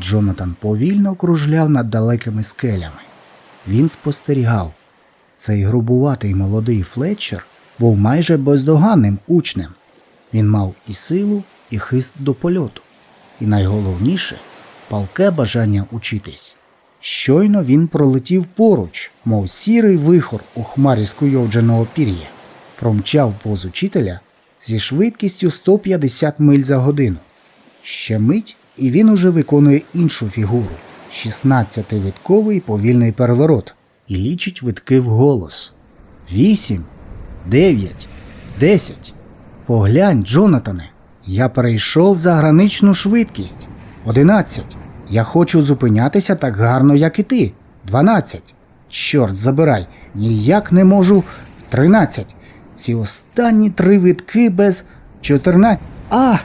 Джонатан повільно кружляв над далекими скелями. Він спостерігав. Цей грубуватий молодий Флетчер був майже бездоганним учнем. Він мав і силу, і хист до польоту, і найголовніше палке бажання учитись. Щойно він пролетів поруч, мов сірий вихор у хмарі скуйовдженого пір'я, промчав повз учителя зі швидкістю 150 миль за годину. Ще мить, і він уже виконує іншу фігуру 16-витковий повільний переворот і лічить витки вголос. Вісім, дев'ять, десять. Поглянь, Джонатане, я перейшов за граничну швидкість. Одинадцять. Я хочу зупинятися так гарно, як і ти. Дванадцять. Чорт забирай, ніяк не можу. Тринадцять. Ці останні три витки без чотирнадцять. А!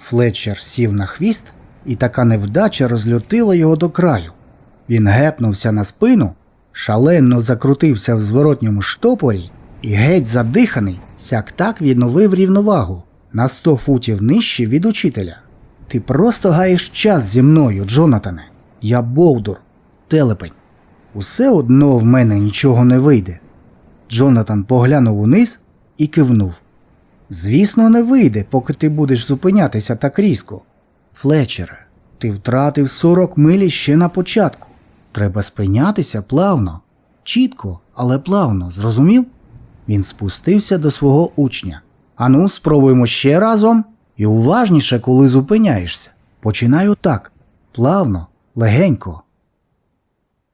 Флетчер сів на хвіст, і така невдача розлютила його до краю. Він гепнувся на спину, шалено закрутився в зворотньому штопорі і геть задиханий, сяк так відновив рівновагу на сто футів нижче від учителя. Ти просто гаєш час зі мною, Джонатане. Я Болдур, телепень. Усе одно в мене нічого не вийде. Джонатан поглянув униз і кивнув. Звісно, не вийде, поки ти будеш зупинятися так різко. Флетчере, ти втратив 40 милі ще на початку. Треба спинятися плавно, чітко, але плавно, зрозумів? Він спустився до свого учня. Ану, спробуємо ще разом і уважніше, коли зупиняєшся. Починаю так плавно, легенько.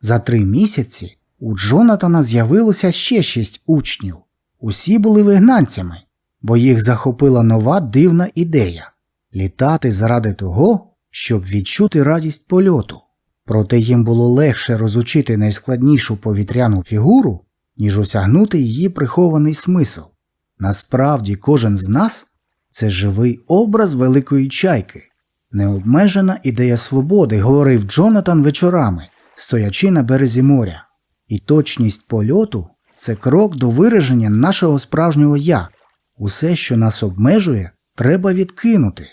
За три місяці у Джонатана з'явилося ще шість учнів. Усі були вигнанцями, бо їх захопила нова дивна ідея літати заради того, щоб відчути радість польоту. Проте їм було легше розучити найскладнішу повітряну фігуру, ніж осягнути її прихований смисл. Насправді, кожен з нас це живий образ великої чайки, необмежена ідея свободи, говорив Джонатан вечорами, стоячи на березі моря. І точність польоту це крок до вираження нашого справжнього я. Усе, що нас обмежує, треба відкинути.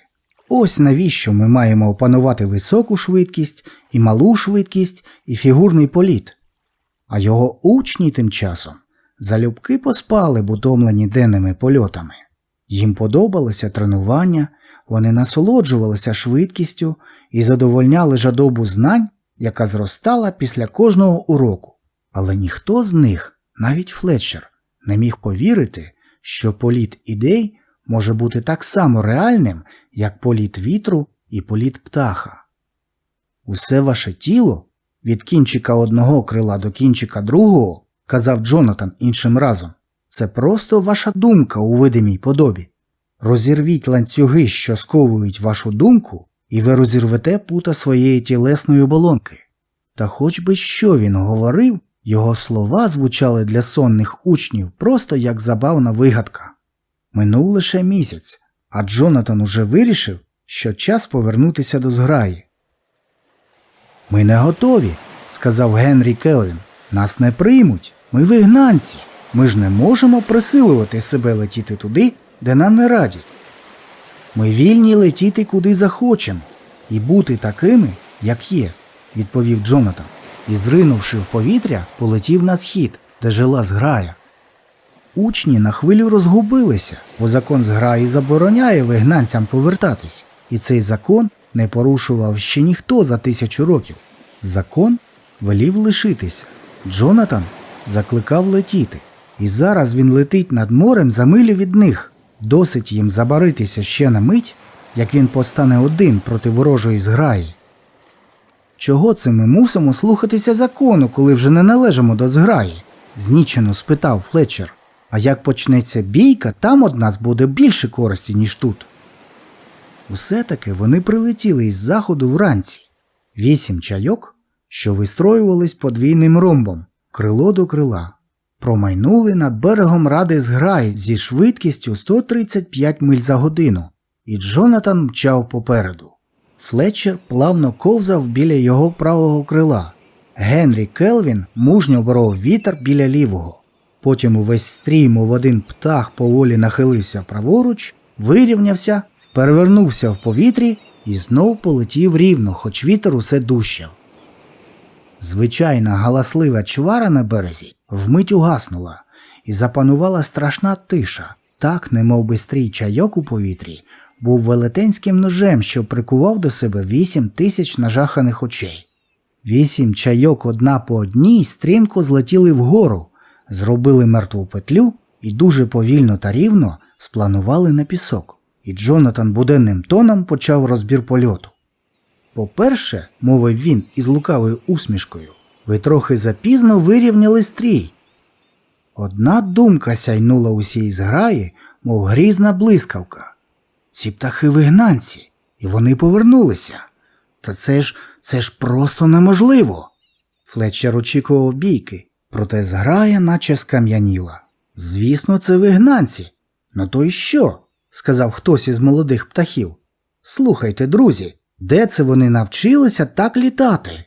Ось навіщо ми маємо опанувати високу швидкість, і малу швидкість, і фігурний політ. А його учні тим часом залюбки поспали, б утомлені денними польотами. Їм подобалося тренування, вони насолоджувалися швидкістю і задовольняли жадобу знань, яка зростала після кожного уроку. Але ніхто з них, навіть Флетчер, не міг повірити, що політ ідей може бути так само реальним, як політ вітру і політ птаха. Усе ваше тіло від кінчика одного крила до кінчика другого, казав Джонатан іншим разом, це просто ваша думка у видимій подобі. Розірвіть ланцюги, що сковують вашу думку, і ви розірвете пута своєї тілесної оболонки. Та хоч би що він говорив, його слова звучали для сонних учнів просто як забавна вигадка. Минув лише місяць, а Джонатан уже вирішив, що час повернутися до зграї. Ми не готові, сказав Генрі Келвін. Нас не приймуть. Ми вигнанці. Ми ж не можемо присилувати себе летіти туди, де нам не раді. Ми вільні летіти куди захочемо і бути такими, як є, відповів Джонатан, і, зринувши в повітря, полетів на схід, де жила зграя. Учні на хвилю розгубилися, бо закон зграї забороняє вигнанцям повертатись, і цей закон не порушував ще ніхто за тисячу років. Закон велів лишитися. Джонатан закликав летіти, і зараз він летить над морем за милю від них. Досить їм забаритися ще на мить, як він постане один проти ворожої зграї. Чого це ми мусимо слухатися закону, коли вже не належимо до зграї? знічено спитав Флетчер. А як почнеться бійка, там од нас буде більше користі, ніж тут. Усе таки вони прилетіли із заходу вранці. Вісім чайок, що вистроювались подвійним ромбом, крило до крила, промайнули над берегом ради зграй зі швидкістю 135 миль за годину, і Джонатан мчав попереду. Флетчер плавно ковзав біля його правого крила. Генрі Келвін мужньо боров вітер біля лівого. Потім увесь стрій, мов один птах поволі нахилився праворуч, вирівнявся, перевернувся в повітрі і знов полетів рівно, хоч вітер усе дужчав. Звичайна галаслива чвара на березі вмить угаснула, і запанувала страшна тиша. Так, немов би стрій чайок у повітрі, був велетенським ножем, що прикував до себе вісім тисяч нажаханих очей. Вісім чайок одна по одній стрімко злетіли вгору, зробили мертву петлю і дуже повільно та рівно спланували на пісок. І Джонатан буденним тоном почав розбір польоту. По-перше, мовив він із лукавою усмішкою, ви трохи запізно вирівняли стрій. Одна думка сяйнула усій зграї, мов грізна блискавка. Ці птахи вигнанці, і вони повернулися. Та це ж це ж просто неможливо. Флетчер очікував бійки, проте зграя наче скам'яніла. Звісно, це вигнанці. Ну то й що? сказав хтось із молодих птахів. Слухайте, друзі, де це вони навчилися так літати?